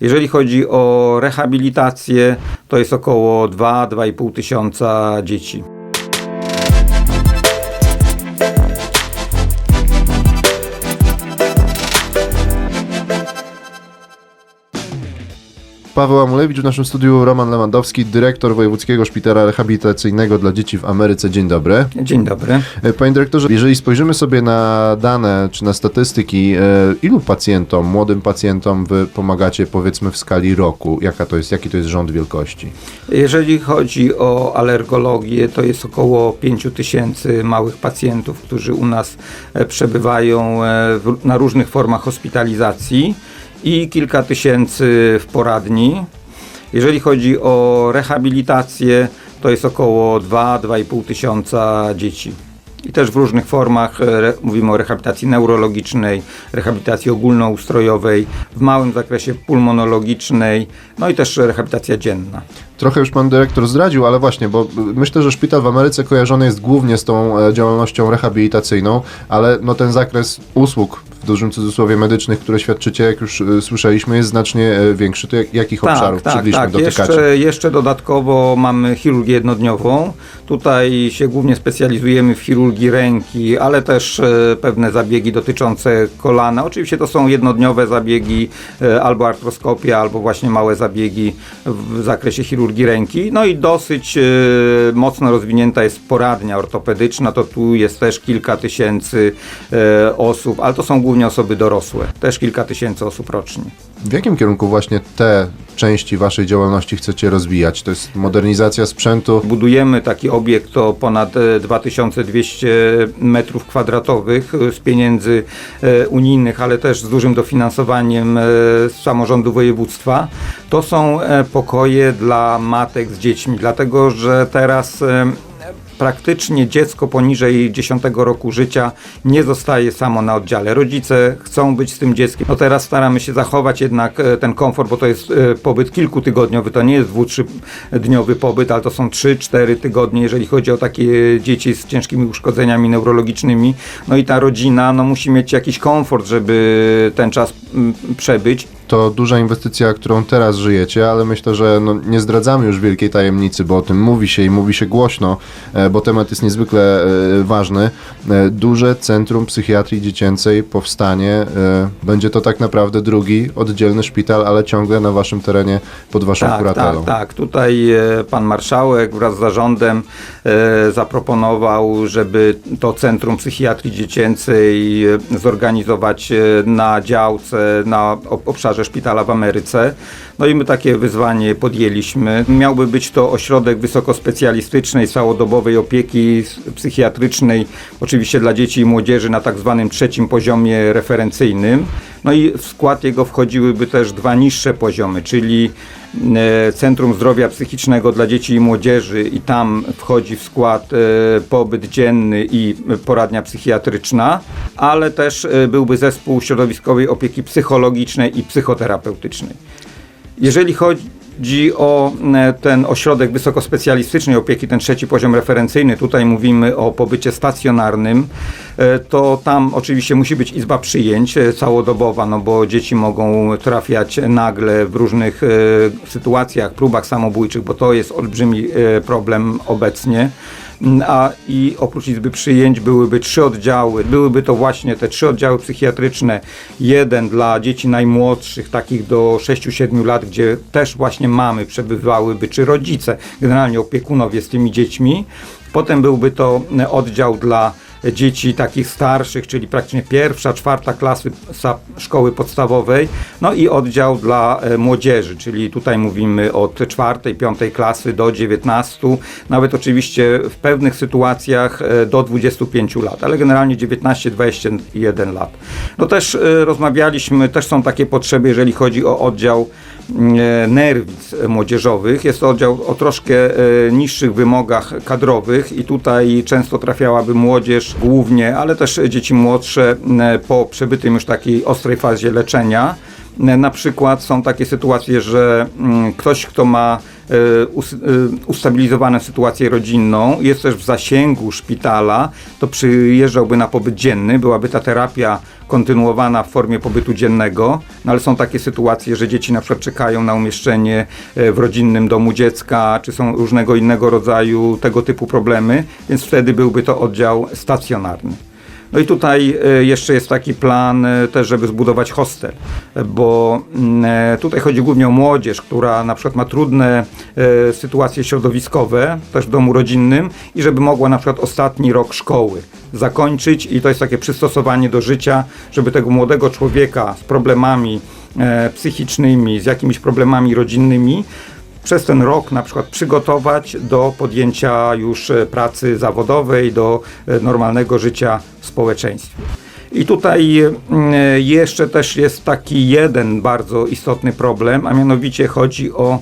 Jeżeli chodzi o rehabilitację, to jest około 2-2,5 tysiąca dzieci. Paweł Amulewicz w naszym studiu, Roman Lewandowski, dyrektor Wojewódzkiego Szpitala Rehabilitacyjnego dla Dzieci w Ameryce. Dzień dobry. Dzień dobry. E, Panie dyrektorze, jeżeli spojrzymy sobie na dane czy na statystyki, e, ilu pacjentom, młodym pacjentom wy pomagacie powiedzmy w skali roku? Jaka to jest, jaki to jest rząd wielkości? Jeżeli chodzi o alergologię, to jest około 5 tysięcy małych pacjentów, którzy u nas e, przebywają na różnych formach hospitalizacji i kilka tysięcy w poradni. Jeżeli chodzi o rehabilitację, to jest około 2-2,5 tysiąca dzieci. I też w różnych formach, e, re, mówimy o rehabilitacji neurologicznej, rehabilitacji ogólnoustrojowej, w małym zakresie pulmonologicznej, no i też rehabilitacja dzienna. Trochę już pan dyrektor zdradził, ale właśnie, bo myślę, że szpital w Ameryce kojarzony jest głównie z tą e, działalnością rehabilitacyjną, ale no ten zakres usług dużym cudzysłowie medycznych, które świadczycie, jak już y, słyszeliśmy, jest znacznie e, większy. To jak, jakich obszarów przybliżmy dotykacie? Jeszcze, jeszcze dodatkowo mamy chirurgię jednodniową. Tutaj się głównie specjalizujemy w chirurgii ręki, ale też e, pewne zabiegi dotyczące kolana. Oczywiście to są jednodniowe zabiegi, e, albo artroskopia, albo właśnie małe zabiegi w zakresie chirurgii ręki. No i dosyć e, mocno rozwinięta jest poradnia ortopedyczna. To tu jest też kilka tysięcy e, osób, ale to są głównie osoby dorosłe. Też kilka tysięcy osób rocznie. W jakim kierunku właśnie te części waszej działalności chcecie rozwijać? To jest modernizacja sprzętu, Budujemy taki obiekt o ponad e, 2200 metrów kwadratowych e, z pieniędzy e, unijnych, ale też z dużym dofinansowaniem e, z samorządu województwa. To są e, pokoje dla matek z dziećmi, dlatego że teraz e, praktycznie dziecko poniżej 10 roku życia nie zostaje samo na oddziale. Rodzice chcą być z tym dzieckiem. No teraz staramy się zachować jednak e, ten komfort, bo to jest e, pobyt kilkutygodniowy, to nie jest dwu, dniowy pobyt, ale to są 3-4 tygodnie, jeżeli chodzi o takie dzieci z ciężkimi uszkodzeniami neurologicznymi. No i ta rodzina no, musi mieć jakiś komfort, żeby ten czas przebyć. To duża inwestycja, którą teraz żyjecie, ale myślę, że no, nie zdradzamy już wielkiej tajemnicy, bo o tym mówi się i mówi się głośno, e, bo temat jest niezwykle e, ważny. E, Duże Centrum Psychiatrii Dziecięcej powstanie. Będzie to tak naprawdę drugi oddzielny szpital, ale ciągle na waszym terenie pod waszą Tak, kuratelą. tak, tak. Tutaj pan marszałek wraz z zarządem zaproponował, żeby to Centrum Psychiatrii Dziecięcej zorganizować na działce, na ob- obszarze szpitala w Ameryce. No i my takie wyzwanie podjęliśmy. Miałby być to ośrodek wysokospecjalistycznej, całodobowej opieki psychiatrycznej, oczywiście dla dzieci i młodzieży na tak zwanym trzecim poziomie referencyjnym. No i w skład jego wchodziłyby też dwa niższe poziomy, czyli Centrum Zdrowia Psychicznego dla Dzieci i Młodzieży i tam wchodzi w skład e, pobyt dzienny i poradnia psychiatryczna, ale też e, byłby zespół środowiskowej opieki psychologicznej i psychoterapeutycznej. Jeżeli chodzi o e, ten ośrodek wysokospecjalistycznej opieki, ten trzeci poziom referencyjny, tutaj mówimy o pobycie stacjonarnym, e, to tam oczywiście musi być izba przyjęć e, całodobowa, no bo dzieci mogą trafiać nagle w różnych e, sytuacjach, próbach samobójczych, bo to jest olbrzymi e, problem obecnie. Mm, A i oprócz izby przyjęć byłyby trzy oddziały. Byłyby to właśnie te trzy oddziały psychiatryczne. Jeden dla dzieci najmłodszych, takich do 6-7 lat, gdzie też właśnie mamy przebywałyby, czy rodzice, generalnie opiekunowie z tymi dziećmi. Potem byłby to e, oddział dla dzieci takich starszych, czyli praktycznie pierwsza, czwarta klasy szkoły podstawowej, no i oddział dla e, młodzieży, czyli tutaj mówimy od czwartej, piątej klasy do 19, nawet oczywiście w pewnych sytuacjach e, do 25 lat, ale generalnie 19-21 lat. No też e, rozmawialiśmy, też są takie potrzeby, jeżeli chodzi o oddział nerwic młodzieżowych. Jest to oddział o troszkę e, niższych wymogach kadrowych i tutaj często trafiałaby młodzież głównie, ale też dzieci młodsze e, po przebytym już takiej ostrej fazie leczenia. E, Na przykład są takie sytuacje, że mm, ktoś, kto ma e, e, ustabilizowaną sytuację rodzinną, jest też w zasięgu szpitala, to przyjeżdżałby na pobyt dzienny, byłaby ta terapia kontynuowana w formie pobytu dziennego, no ale są takie sytuacje, że dzieci na przykład czekają na umieszczenie w rodzinnym domu dziecka, czy są różnego innego rodzaju tego typu problemy, więc wtedy byłby to oddział stacjonarny. No i tutaj e, jeszcze jest taki plan e, też, żeby zbudować hostel, bo mm, e, tutaj chodzi głównie o młodzież, która na przykład ma trudne sytuacje środowiskowe, też w domu rodzinnym i żeby mogła na przykład ostatni rok szkoły zakończyć i to jest takie przystosowanie do życia, żeby tego młodego człowieka z problemami psychicznymi, z jakimiś problemami rodzinnymi przez ten rok na przykład przygotować do podjęcia już e, pracy zawodowej, do e, normalnego życia w społeczeństwie. I tutaj mm, e, jeszcze też jest taki jeden bardzo istotny problem, a mianowicie chodzi o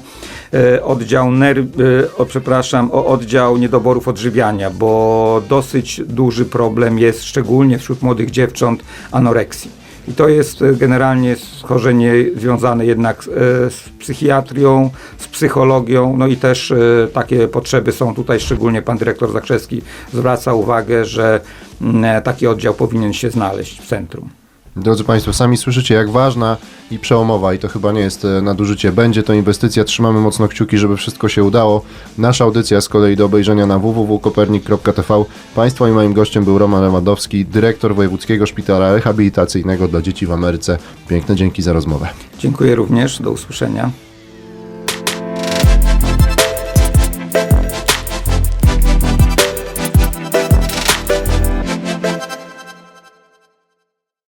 oddział ner- e, o, przepraszam, o oddział niedoborów odżywiania, bo dosyć duży problem jest szczególnie wśród młodych dziewcząt anoreksji. I to jest e, generalnie schorzenie związane jednak e, z psychiatrią, z psychologią, no i też e, takie potrzeby są tutaj, szczególnie pan dyrektor Zakrzewski zwraca uwagę, że mm, taki oddział powinien się znaleźć w centrum. Drodzy Państwo, sami słyszycie, jak ważna i przełomowa, i to chyba nie jest e, nadużycie, będzie to inwestycja. Trzymamy mocno kciuki, żeby wszystko się udało. Nasza audycja z kolei do obejrzenia na www.kopernik.tv. Państwa i moim gościem był Roman Lewandowski, dyrektor Wojewódzkiego Szpitala Rehabilitacyjnego dla Dzieci w Ameryce. Piękne dzięki za rozmowę. Dziękuję również, do usłyszenia.